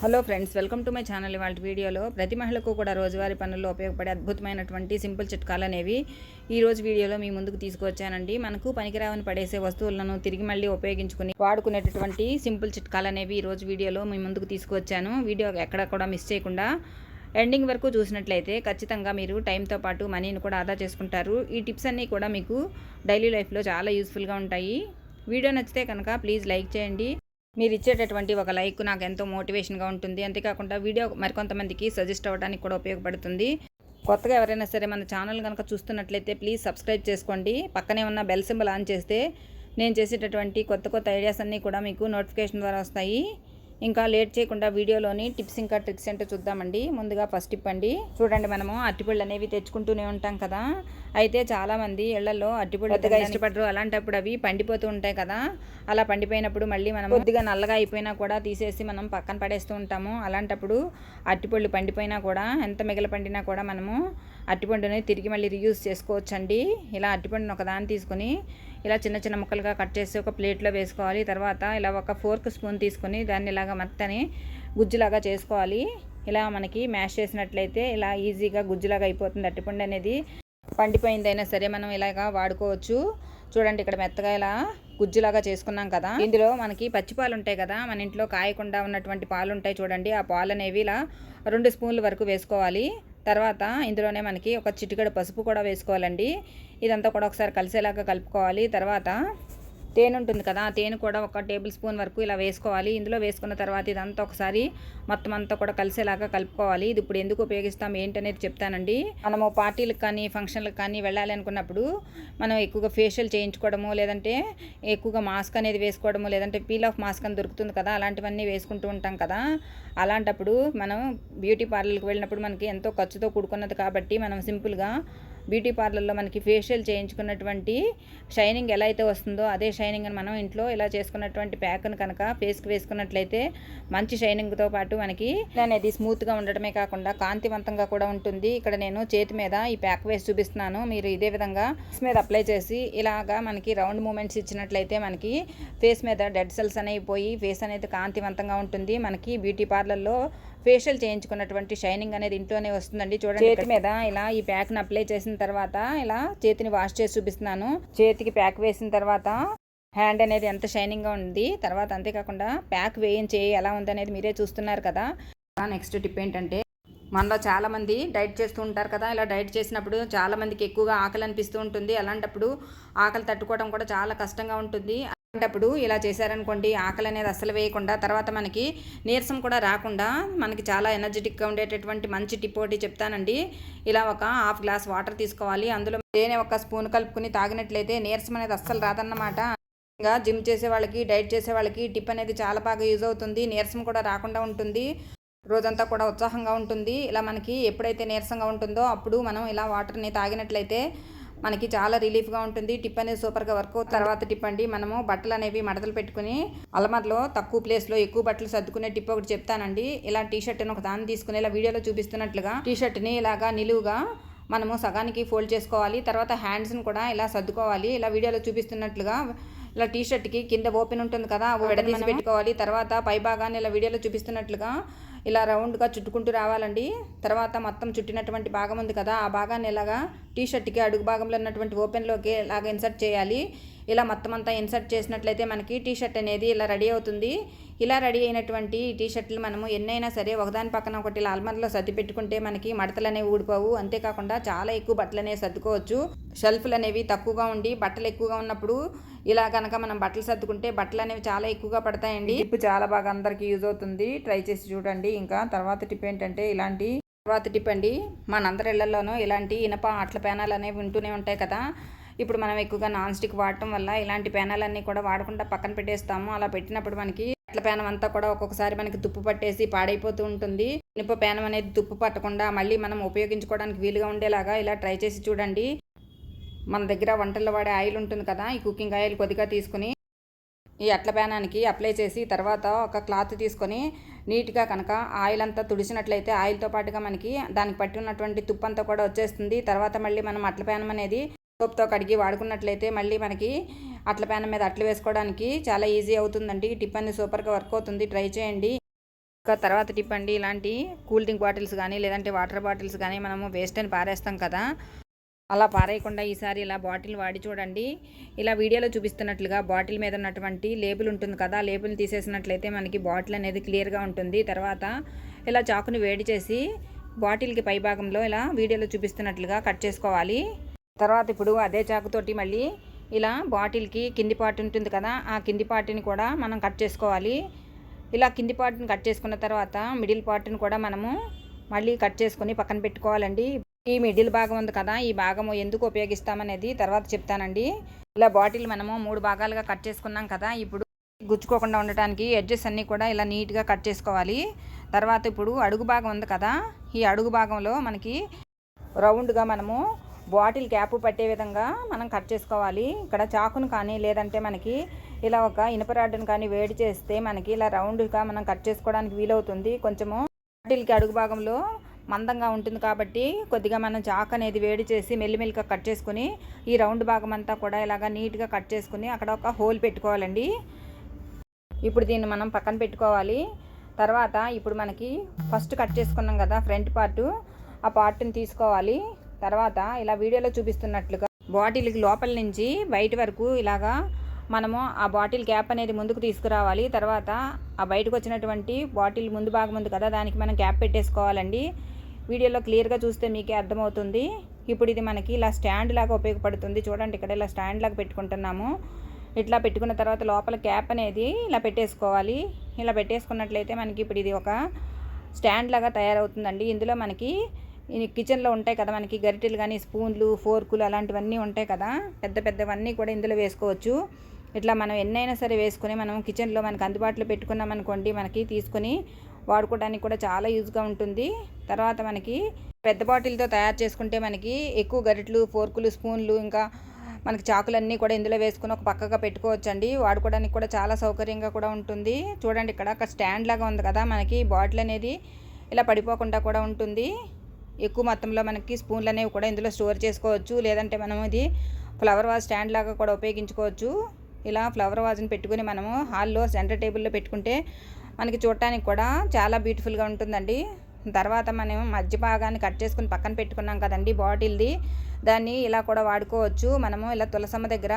Hello friends welcome to my channel. ఇవాళ వీడియోలో ప్రతి మహిళకు కూడా రోజువారీ పనుల్లో ఉపయోగపడే అద్భుతమైనటువంటి సింపుల్ చిట్కాలు అనేవి ఈ రోజు వీడియోలో మీ ముందుకు తీసుకొచ్చానండి మనకు పనికిరావని పడేసే వస్తువులను తిరిగి మళ్ళీ ఉపయోగించుకుని వాడుకునేటటువంటి సింపుల్ చిట్కాలు అనేవి ఈ రోజు వీడియోలో మీ ముందుకు తీసుకొచ్చాను వీడియో ఎక్కడ కూడా మిస్ చేయకుండా ఎండింగ్ వరకు చూసినట్లయితే ఖచ్చితంగా మీరు టైంతో పాటు మనీని కూడా ఆదా చేసుకుంటారు. ఈ టిప్స్ అన్నీ కూడా మీకు డైలీ లైఫ్లో చాలా యూస్ఫుల్గా ఉంటాయి. వీడియో నచ్చితే కనుక ప్లీజ్ లైక్ చేయండి. మీరు ఇచ్చేటటువంటి ఒక లైక్ నాకు ఎంతో మోటివేషన్గా ఉంటుంది. అంతేకాకుండా వీడియో మరికొంతమందికి సజెస్ట్ అవ్వడానికి కూడా ఉపయోగపడుతుంది. కొత్తగా ఎవరైనా సరే మన ఛానల్ కనుక చూస్తున్నట్లయితే ప్లీజ్ సబ్స్క్రైబ్ చేసుకోండి. పక్కనే ఉన్న బెల్ సింబల్ ఆన్ చేస్తే నేను చేసేటటువంటి కొత్త కొత్త ఐడియాస్ అన్నీ కూడా మీకు నోటిఫికేషన్ ద్వారా వస్తాయి. ఇంకా లేట్ చేయకుండా వీడియోలోని టిప్స్ ఇంకా ట్రిక్స్ ఏంటో చూద్దామండి. ముందుగా ఫస్ట్ టిప్ అండి. చూడండి మనము అరటిపళ్ళు అనేవి తెచ్చుకుంటూనే ఉంటాం కదా. అయితే చాలామంది ఇళ్ళలో అరటిపళ్ళు పెద్దగా ఇష్టపడరు. అలాంటప్పుడు అవి పండిపోతూ ఉంటాయి కదా. అలా పండిపోయినప్పుడు మళ్ళీ మనం కొద్దిగా నల్లగా అయిపోయినా కూడా తీసేసి మనం పక్కన పడేస్తూ ఉంటాము. అలాంటప్పుడు అరటిపళ్ళు పండిపోయినా కూడా ఎంత మిగల పండినా కూడా మనము అరటిపండుని తిరిగి మళ్ళీ రీయూజ్ చేసుకోవచ్చండి. ఇలా అరటిపండుని ఒకదాన్ని తీసుకొని ఇలా చిన్న చిన్న ముక్కలుగా కట్ చేసి ఒక ప్లేట్లో వేసుకోవాలి. తర్వాత ఇలా ఒక ఫోర్క్ స్పూన్ తీసుకొని దాన్ని ఇలాగ మెత్తని గుజ్జులాగా చేసుకోవాలి. ఇలా మనకి మ్యాష్ చేసినట్లయితే ఇలా ఈజీగా గుజ్జులాగా అయిపోతుంది. అరటిపండు అనేది పండిపోయిందైనా సరే మనం ఇలాగా వాడుకోవచ్చు. చూడండి ఇక్కడ మెత్తగా ఇలా గుజ్జులాగా చేసుకున్నాం కదా. ఇందులో మనకి పచ్చి పాలు ఉంటాయి కదా. మన ఇంట్లో కాయకుండా ఉన్నటువంటి పాలు ఉంటాయి చూడండి. ఆ పాలు అనేవి ఇలా రెండు స్పూన్ల వరకు వేసుకోవాలి. తర్వాత ఇందులోనే మనకి ఒక చిటికెడు పసుపు కూడా వేసుకోవాలండి. ఇదంతా కూడా ఒకసారి కలిసేలాగా కలుపుకోవాలి. తర్వాత తేనె ఉంటుంది కదా ఆ తేనె కూడా ఒక టేబుల్ స్పూన్ వరకు ఇలా వేసుకోవాలి. ఇందులో వేసుకున్న తర్వాత ఇదంతా ఒకసారి మొత్తం అంతా కూడా కలిసేలాగా కలుపుకోవాలి. ఇది ఇప్పుడు ఎందుకు ఉపయోగిస్తాం ఏంటనేది చెప్తానండి. మనము పార్టీలకు కానీ ఫంక్షన్లకు కానీ వెళ్ళాలి అనుకున్నప్పుడు మనం ఎక్కువగా ఫేషియల్ చేయించుకోవడము లేదంటే ఎక్కువగా మాస్క్ అనేది వేసుకోవడము లేదంటే పీల్ ఆఫ్ మాస్క్ అని దొరుకుతుంది కదా అలాంటివన్నీ వేసుకుంటూ ఉంటాం కదా. అలాంటప్పుడు మనం బ్యూటీ పార్లర్కి వెళ్ళినప్పుడు మనకి ఎంతో ఖర్చుతో కూడుకున్నది కాబట్టి మనం సింపుల్గా బ్యూటీ పార్లర్లో మనకి ఫేషియల్ చేయించుకున్నటువంటి షైనింగ్ ఎలా అయితే వస్తుందో అదే షైనింగ్ అని మనం ఇంట్లో ఇలా చేసుకున్నటువంటి ప్యాక్ను కనుక ఫేస్కి వేసుకున్నట్లయితే మంచి షైనింగ్తో పాటు మనకి అనేది స్మూత్గా ఉండటమే కాకుండా కాంతివంతంగా కూడా ఉంటుంది. ఇక్కడ నేను చేతి మీద ఈ ప్యాక్ వేసి చూపిస్తున్నాను. మీరు ఇదే విధంగా ఫేస్ మీద అప్లై చేసి ఇలాగా మనకి రౌండ్ మూమెంట్స్ ఇచ్చినట్లయితే మనకి ఫేస్ మీద డెడ్ సెల్స్ అనేవి పోయి ఫేస్ అనేది కాంతివంతంగా ఉంటుంది. మనకి బ్యూటీ పార్లర్లో ఫేషియల్ చేయించుకున్నటువంటి షైనింగ్ అనేది ఇంట్లోనే వస్తుందండి. చూడండి చేతి మీద ఇలా ఈ ప్యాక్ని అప్లై చేసిన తర్వాత ఇలా చేతిని వాష్ చేసి చూపిస్తున్నాను. చేతికి ప్యాక్ వేసిన తర్వాత హ్యాండ్ అనేది ఎంత షైనింగ్గా ఉంది. తర్వాత అంతేకాకుండా ప్యాక్ వేయించి ఎలా ఉందనేది మీరే చూస్తున్నారు కదా. నెక్స్ట్ టిప్ ఏంటంటే మనలో చాలామంది డైట్ చేస్తూ ఉంటారు కదా. ఇలా డైట్ చేసినప్పుడు చాలామందికి ఎక్కువగా ఆకలి అనిపిస్తూ ఉంటుంది. అలాంటప్పుడు ఆకలి తట్టుకోవడం కూడా చాలా కష్టంగా ఉంటుంది. అలాంటప్పుడు ఇలా చేశారనుకోండి ఆకలి అనేది అసలు వేయకుండా తర్వాత మనకి నీరసం కూడా రాకుండా మనకి చాలా ఎనర్జెటిక్గా ఉండేటటువంటి మంచి టిప్ ఒకటి చెప్తానండి. ఇలా ఒక హాఫ్ గ్లాస్ వాటర్ తీసుకోవాలి. అందులో తేనె ఒక స్పూన్ కలుపుకుని తాగినట్లయితే నీరసం అనేది అస్సలు రాదన్నమాట. ఇంకా జిమ్ చేసే వాళ్ళకి డైట్ చేసే వాళ్ళకి టిప్ అనేది చాలా బాగా యూజ్ అవుతుంది. నీరసం కూడా రాకుండా ఉంటుంది. రోజంతా కూడా ఉత్సాహంగా ఉంటుంది. ఇలా మనకి ఎప్పుడైతే నీరసంగా ఉంటుందో అప్పుడు మనం ఇలా వాటర్ని తాగినట్లయితే మనకి చాలా రిలీఫ్గా ఉంటుంది. టిప్ అనేది సూపర్గా వర్క్ తర్వాత టిప్ అండి మనము బట్టలు అనేవి మడతలు పెట్టుకుని అలమర్లో తక్కువ ప్లేస్లో ఎక్కువ బట్టలు సర్దుకునే టిప్ ఒకటి చెప్తానండి. ఇలా టీ షర్ట్ని ఒక దాన్ని తీసుకుని ఇలా వీడియోలో చూపిస్తున్నట్లుగా టీ షర్ట్ని ఇలాగా నిలువుగా మనము సగానికి ఫోల్డ్ చేసుకోవాలి. తర్వాత హ్యాండ్స్ని కూడా ఇలా సర్దుకోవాలి. ఇలా వీడియోలో చూపిస్తున్నట్లుగా ఇలా టీ షర్ట్కి కింద ఓపెన్ ఉంటుంది కదా విడదీసి పెట్టుకోవాలి. తర్వాత పై భాగాన్ని ఇలా వీడియోలో చూపిస్తున్నట్లుగా ఇలా రౌండ్గా చుట్టుకుంటూ రావాలండి. తర్వాత మొత్తం చుట్టినటువంటి భాగం ఉంది కదా ఆ భాగాన్ని ఇలాగా టీ షర్ట్కి అడుగు భాగంలో ఉన్నటువంటి ఓపెన్లోకి ఇలాగ ఇన్సర్ట్ చేయాలి. ఇలా మొత్తం అంతా ఇన్సర్ట్ చేసినట్లయితే మనకి టీ షర్ట్ అనేది ఇలా రెడీ అవుతుంది. ఇలా రెడీ అయినటువంటి టీ షర్ట్లు మనము ఎన్నైనా సరే ఒకదాని పక్కన ఒకటి ఇలా అల్మర్లో సర్ది పెట్టుకుంటే మనకి మడతలు అనేవి ఊడిపోవు. అంతేకాకుండా చాలా ఎక్కువ బట్టలు అనేవి సర్దుకోవచ్చు. షెల్ఫ్లు అనేవి తక్కువగా ఉండి బట్టలు ఎక్కువగా ఉన్నప్పుడు ఇలా కనుక మనం బట్టలు సర్దుకుంటే బట్టలు అనేవి చాలా ఎక్కువగా పడతాయండి. టిప్ చాలా బాగా అందరికీ యూజ్ అవుతుంది. ట్రై చేసి చూడండి. ఇంకా తర్వాత టిప్ ఏంటంటే ఇలాంటి తర్వాత టిప్ అండి. మనందరి ఇళ్ళలోనూ ఇలాంటి ఇనప ఆటల పేనాలు అనేవి ఉంటూనే ఉంటాయి కదా. ఇప్పుడు మనం ఎక్కువగా నాన్ స్టిక్ వాడటం వల్ల ఇలాంటి పేనాలన్నీ కూడా వాడకుండా పక్కన పెట్టేస్తాము. అలా పెట్టినప్పుడు మనకి అట్ల పేనం అంతా కూడా ఒక్కొక్కసారి మనకి తుప్పు పట్టేసి పాడైపోతూ ఉంటుంది. ఇనుప పేనం అనేది తుప్పు పట్టకుండా మళ్ళీ మనం ఉపయోగించుకోవడానికి వీలుగా ఉండేలాగా ఇలా ట్రై చేసి చూడండి. మన దగ్గర వంటల్లో వాడే ఆయిల్ ఉంటుంది కదా ఈ కుకింగ్ ఆయిల్ కొద్దిగా తీసుకుని ఈ అట్ల పేనానికి అప్లై చేసి తర్వాత ఒక క్లాత్ తీసుకొని నీట్గా కనుక ఆయిల్ అంతా తుడిచినట్లయితే ఆయిల్తో పాటుగా మనకి దానికి పట్టి ఉన్నటువంటి తుప్పంతా కూడా వచ్చేస్తుంది. తర్వాత మళ్ళీ మనం అట్ల పేనం అనేది సోప్తో కడిగి వాడుకున్నట్లయితే మళ్ళీ మనకి అట్ల పేనం మీద అట్లు వేసుకోవడానికి చాలా ఈజీ అవుతుందండి. టిప్ అనేది సూపర్గా వర్క్ అవుతుంది. ట్రై చేయండి. ఇంకా తర్వాత టిప్ అండి ఇలాంటి కూల్ డ్రింక్ బాటిల్స్ కానీ లేదంటే వాటర్ బాటిల్స్ కానీ మనము వేస్ట్ అని పారేస్తాం కదా. అలా పారేయకుండా ఈసారి ఇలా బాటిల్ వాడి చూడండి. ఇలా వీడియోలో చూపిస్తున్నట్లుగా బాటిల్ మీద ఉన్నటువంటి లేబుల్ ఉంటుంది కదా లేబుల్ తీసేసినట్లయితే మనకి బాటిల్ అనేది క్లియర్గా ఉంటుంది. తర్వాత ఇలా చాకుని వేడి చేసి బాటిల్కి పై భాగంలో ఇలా వీడియోలో చూపిస్తున్నట్లుగా కట్ చేసుకోవాలి. తర్వాత ఇప్పుడు అదే చాకుతోటి మళ్ళీ ఇలా బాటిల్కి కింది పార్ట్ ఉంటుంది కదా ఆ కింది పార్ట్ని కూడా మనం కట్ చేసుకోవాలి. ఇలా కింది పార్ట్ని కట్ చేసుకున్న తర్వాత మిడిల్ పార్ట్ని కూడా మనము మళ్ళీ కట్ చేసుకొని పక్కన పెట్టుకోవాలండి. ఈ మిడిల్ భాగం ఉంది కదా ఈ భాగము ఎందుకు ఉపయోగిస్తామనేది తర్వాత చెప్తానండి. ఇలా బాటిల్ మనము మూడు భాగాలుగా కట్ చేసుకున్నాం కదా ఇప్పుడు గుచ్చుకోకుండా ఉండటానికి ఎడ్జెస్ అన్నీ కూడా ఇలా నీట్గా కట్ చేసుకోవాలి. తర్వాత ఇప్పుడు అడుగు భాగం ఉంది కదా ఈ అడుగు భాగంలో మనకి రౌండ్గా మనము బాటిల్ క్యాప్ పట్టే విధంగా మనం కట్ చేసుకోవాలి. ఇక్కడ చాకును కానీ లేదంటే మనకి ఇలా ఒక ఇనుప రాడ్డును కానీ వేడి చేస్తే మనకి ఇలా రౌండ్గా మనం కట్ చేసుకోవడానికి వీలవుతుంది. కొంచెము బాటిల్కి అడుగు భాగంలో మందంగా ఉంటుంది కాబట్టి కొద్దిగా మనం చాక్ అనేది వేడి చేసి మెల్లిమెల్లిగా కట్ చేసుకుని ఈ రౌండ్ భాగం అంతా కూడా ఇలాగా నీట్గా కట్ చేసుకుని అక్కడ ఒక హోల్ పెట్టుకోవాలండి. ఇప్పుడు దీన్ని మనం పక్కన పెట్టుకోవాలి. తర్వాత ఇప్పుడు మనకి ఫస్ట్ కట్ చేసుకున్నాం కదా ఫ్రంట్ పార్టు. ఆ పార్ట్ని తీసుకోవాలి. తర్వాత ఇలా వీడియోలో చూపిస్తున్నట్లుగా బాటిల్కి లోపల నుంచి బయట వరకు ఇలాగా మనము ఆ బాటిల్ క్యాప్ అనేది ముందుకు తీసుకురావాలి. తర్వాత ఆ బయటకు వచ్చినటువంటి బాటిల్ ముందు భాగం ఉంది కదా దానికి మనం క్యాప్ పెట్టేసుకోవాలండి. వీడియోలో క్లియర్గా చూస్తే మీకే అర్థమవుతుంది. ఇప్పుడు ఇది మనకి ఇలా స్టాండ్ లాగా ఉపయోగపడుతుంది. చూడండి ఇక్కడ ఇలా స్టాండ్ లాగా పెట్టుకుంటున్నాము. ఇట్లా పెట్టుకున్న తర్వాత లోపల క్యాప్ అనేది ఇలా పెట్టేసుకోవాలి. ఇలా పెట్టేసుకున్నట్లయితే మనకి ఇప్పుడు ఇది ఒక స్టాండ్ లాగా తయారవుతుందండి. ఇందులో మనకి కిచెన్లో ఉంటాయి కదా మనకి గరిటెలు కానీ స్పూన్లు ఫోర్కులు అలాంటివన్నీ ఉంటాయి కదా. పెద్ద పెద్దవన్నీ కూడా ఇందులో వేసుకోవచ్చు. ఇట్లా మనం ఎన్నైనా సరే వేసుకొని మనం కిచెన్లో మనకు అందుబాటులో పెట్టుకున్నాం అనుకోండి మనకి తీసుకొని వాడుకోవడానికి కూడా చాలా యూజ్గా ఉంటుంది. తర్వాత మనకి పెద్ద బాటిల్తో తయారు చేసుకుంటే మనకి ఎక్కువ గరిటెలు ఫోర్కులు స్పూన్లు ఇంకా మనకి చాకులన్నీ కూడా ఇందులో వేసుకుని ఒక పక్కగా పెట్టుకోవచ్చండి. వాడుకోవడానికి కూడా చాలా సౌకర్యంగా కూడా ఉంటుంది. చూడండి ఇక్కడ ఒక స్టాండ్ లాగా ఉంది కదా మనకి బాటిల్ అనేది ఇలా పడిపోకుండా కూడా ఉంటుంది. ఎక్కువ మొత్తంలో మనకి స్పూన్లు అనేవి కూడా ఇందులో స్టోర్ చేసుకోవచ్చు. లేదంటే మనం ఇది ఫ్లవర్ వాజ్ స్టాండ్ లాగా కూడా ఉపయోగించుకోవచ్చు. ఇలా ఫ్లవర్ వాజ్ని పెట్టుకుని మనము హాల్లో సెంటర్ టేబుల్లో పెట్టుకుంటే మనకి చూడటానికి కూడా చాలా బ్యూటిఫుల్గా ఉంటుందండి. తర్వాత మనం మధ్య భాగాన్ని కట్ చేసుకుని పక్కన పెట్టుకున్నాం కదండి బాటిల్ది. దాన్ని ఇలా కూడా వాడుకోవచ్చు. మనము ఇలా తులసమ్మ దగ్గర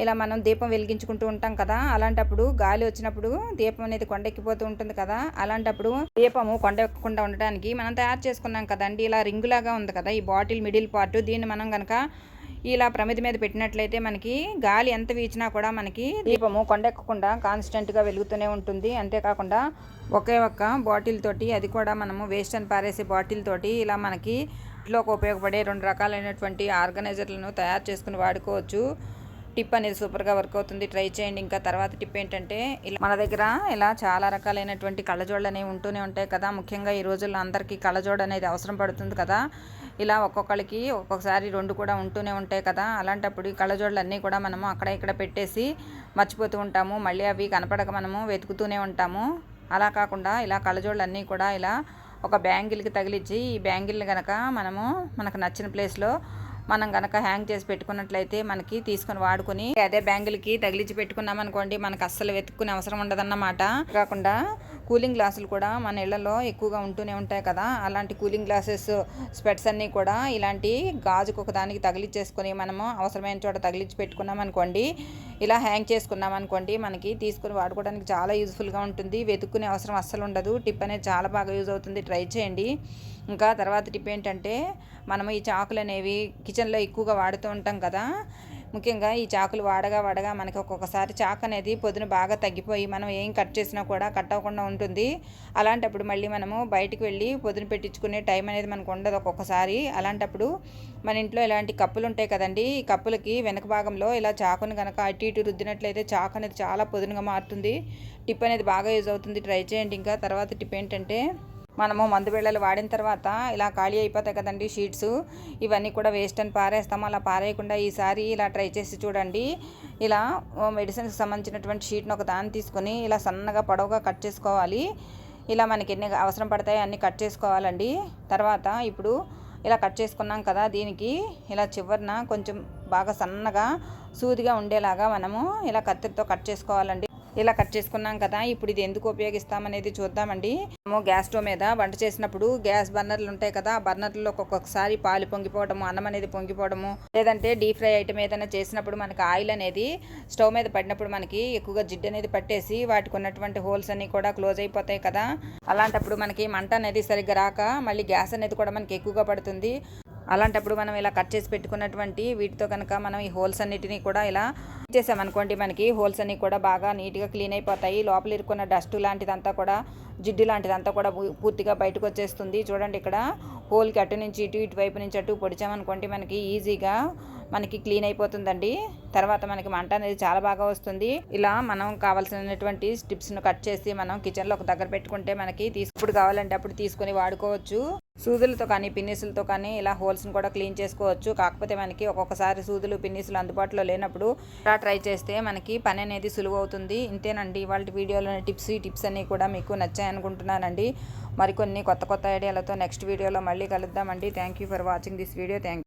ఇలా మనం దీపం వెలిగించుకుంటూ ఉంటాం కదా అలాంటప్పుడు గాలి వచ్చినప్పుడు దీపం అనేది కొండెక్కిపోతూ ఉంటుంది కదా అలాంటప్పుడు దీపము కొండెక్కకుండా ఉండడానికి మనం తయారు చేసుకున్నాం కదండి. ఇలా రింగులాగా ఉంది కదా ఈ బాటిల్ మిడిల్ పార్ట్. దీన్ని మనం కనుక ఇలా ప్రమిది మీద పెట్టినట్లయితే మనకి గాలి ఎంత వీచినా కూడా మనకి దీపము కొండెక్కకుండా కాన్స్టెంట్గా వెలుగుతూనే ఉంటుంది. అంతేకాకుండా ఒకే ఒక్క బాటిల్ తోటి అది కూడా మనము వేస్ట్ అని పారేసే బాటిల్ తోటి ఇలా మనకి ఇంట్లోకి ఉపయోగపడే రెండు రకాలైనటువంటి ఆర్గనైజర్లను తయారు చేసుకుని వాడుకోవచ్చు. టిప్ అనేది సూపర్గా వర్క్ అవుతుంది. ట్రై చేయండి. ఇంకా తర్వాత టిప్ ఏంటంటే ఇలా మన దగ్గర ఇలా చాలా రకాలైనటువంటి కళ్ళజోళ్ళు అనేవి ఉంటూనే ఉంటాయి కదా. ముఖ్యంగా ఈ రోజుల్లో అందరికీ కళ్ళజోడు అనేది అవసరం పడుతుంది కదా. ఇలా ఒక్కొక్కరికి ఒక్కొక్కసారి రెండు కూడా ఉంటూనే ఉంటాయి కదా. అలాంటప్పుడు ఈ కళ్ళజోళ్ళు అన్నీ కూడా మనము అక్కడ ఇక్కడ పెట్టేసి మర్చిపోతూ ఉంటాము. మళ్ళీ అవి కనపడక మనము వెతుకుతూనే ఉంటాము. అలా కాకుండా ఇలా కళ్ళజోళ్ళు అన్నీ కూడా ఇలా ఒక బ్యాంగిల్కి తగిలించి ఈ బ్యాంగిల్ని కనుక మనము మనకు నచ్చిన ప్లేస్లో మనం కనుక హ్యాంగ్ చేసి పెట్టుకున్నట్లయితే మనకి తీసుకొని వాడుకొని అదే బ్యాంగిల్కి తగిలించి పెట్టుకున్నాం అనుకోండి మనకు అస్సలు వెతుక్కునే అవసరం ఉండదన్నమాట. కాకుండా కూలింగ్ గ్లాసులు కూడా మన ఇళ్ళలో ఎక్కువగా ఉంటూనే ఉంటాయి కదా. అలాంటి కూలింగ్ గ్లాసెస్ స్పెట్స్ అన్నీ కూడా ఇలాంటి గాజుకు ఒకదానికి తగిలిచ్చేసుకొని మనము అవసరమైన చోట తగిలించి పెట్టుకున్నాం అనుకోండి ఇలా హ్యాంగ్ చేసుకున్నాం అనుకోండి మనకి తీసుకుని వాడుకోవడానికి చాలా యూజ్ఫుల్గా ఉంటుంది. వెతుక్కునే అవసరం అస్సలు ఉండదు. టిప్ అనేది చాలా బాగా యూజ్ అవుతుంది. ట్రై చేయండి. ఇంకా తర్వాత టిప్ ఏంటంటే మనం ఈ చాకులు అనేవి కిచెన్లో ఎక్కువగా వాడుతూ ఉంటాం కదా ముఖ్యంగా ఈ చాకులు వాడగా వాడగా మనకి ఒక్కొక్కసారి చాకు అనేది పొద్దున బాగా తగ్గిపోయి మనం ఏం కట్ చేసినా కూడా కట్ అవ్వకుండా ఉంటుంది. అలాంటప్పుడు మళ్ళీ మనము బయటికి వెళ్ళి పొద్దున పెట్టించుకునే టైం అనేది మనకు ఉండదు ఒక్కొక్కసారి. అలాంటప్పుడు మన ఇంట్లో ఇలాంటి కప్పులు ఉంటాయి కదండి. ఈ కప్పులకి వెనక భాగంలో ఇలా చాకుని కనుక అటు ఇటు రుద్దినట్లయితే చాకు అనేది చాలా పొదునుగా మారుతుంది. టిప్ అనేది బాగా యూజ్ అవుతుంది. ట్రై చేయండి ఇంకా. తర్వాత టిప్ ఏంటంటే మనము మందు బిళ్ళలు వాడిన తర్వాత ఇలా ఖాళీ అయిపోతాయి కదండి షీట్స్ ఇవన్నీ కూడా వేస్ట్ అని పారేస్తాము. అలా పారేయకుండా ఈసారి ఇలా ట్రై చేసి చూడండి. ఇలా మెడిసిన్స్కి సంబంధించినటువంటి షీట్ని ఒక దాన్ని తీసుకొని ఇలా సన్నగా పొడవుగా కట్ చేసుకోవాలి. ఇలా మనకి ఎన్ని అవసరం పడతాయి అన్నీ కట్ చేసుకోవాలండి. తర్వాత ఇప్పుడు ఇలా కట్ చేసుకున్నాం కదా దీనికి ఇలా చివరిన కొంచెం బాగా సన్నగా సూదిగా ఉండేలాగా మనము ఇలా కత్తిరితో కట్ చేసుకోవాలండి. ఇలా కట్ చేసుకున్నాం కదా ఇప్పుడు ఇది ఎందుకు ఉపయోగిస్తామనేది చూద్దామండి. మేము గ్యాస్ స్టవ్ మీద వంట చేసినప్పుడు గ్యాస్ బర్నర్లు ఉంటాయి కదా ఆ బర్నర్లో ఒక్కొక్కసారి పాలు పొంగిపోవడము అన్నం అనేది పొంగిపోవడము లేదంటే డీప్ ఫ్రై ఐటమ్ ఏదైనా చేసినప్పుడు మనకి ఆయిల్ అనేది స్టవ్ మీద పడినప్పుడు మనకి ఎక్కువగా జిడ్డు అనేది పట్టేసి వాటికి ఉన్నటువంటి హోల్స్ అన్ని కూడా క్లోజ్ అయిపోతాయి కదా. అలాంటప్పుడు మనకి మంట అనేది సరిగ్గా రాక మళ్ళీ గ్యాస్ అనేది కూడా మనకి ఎక్కువగా పడుతుంది. అలాంటప్పుడు మనం ఇలా కట్ చేసి పెట్టుకున్నటువంటి వీటితో కనుక మనం ఈ హోల్స్ అన్నిటిని కూడా ఇలా చేసామనుకోండి మనకి హోల్స్ అన్ని కూడా బాగా నీట్గా క్లీన్ అయిపోతాయి. లోపల ఇరుక్కున్న డస్ట్ లాంటిదంతా కూడా జిడ్డు లాంటిదంతా కూడా పూ- పూర్తిగా బయటకు వచ్చేస్తుంది. చూడండి ఇక్కడ హోల్కి అటు నుంచి ఇటు ఇటు వైపు నుంచి అటు పొడిచామనుకోండి మనకి ఈజీగా మనకి క్లీన్ అయిపోతుందండి. తర్వాత మనకి మంట అనేది చాలా బాగా వస్తుంది. ఇలా మనం కావాల్సినటువంటి స్టిప్స్ను కట్ చేసి మనం కిచెన్లో ఒక దగ్గర పెట్టుకుంటే మనకి తీసుకుప్పుడు కావాలంటే అప్పుడు తీసుకొని వాడుకోవచ్చు. సూదులతో కానీ పిన్నిసులతో కానీ ఇలా హోల్స్ని కూడా క్లీన్ చేసుకోవచ్చు. కాకపోతే మనకి ఒక్కొక్కసారి సూదులు పిన్నిసులు అందుబాటులో లేనప్పుడు ఇలా ట్రై చేస్తే మనకి పని అనేది సులువు అవుతుంది. ఇంతేనండి. ఇవాళ వీడియోలోని టిప్స్ ఈ టిప్స్ అన్నీ కూడా మీకు నచ్చాయి అనుకుంటున్నానండి. మరికొన్ని కొత్త కొత్త ఐడియాలతో నెక్స్ట్ వీడియోలో మళ్ళీ కలుద్దామండి. Thank you for watching this video thank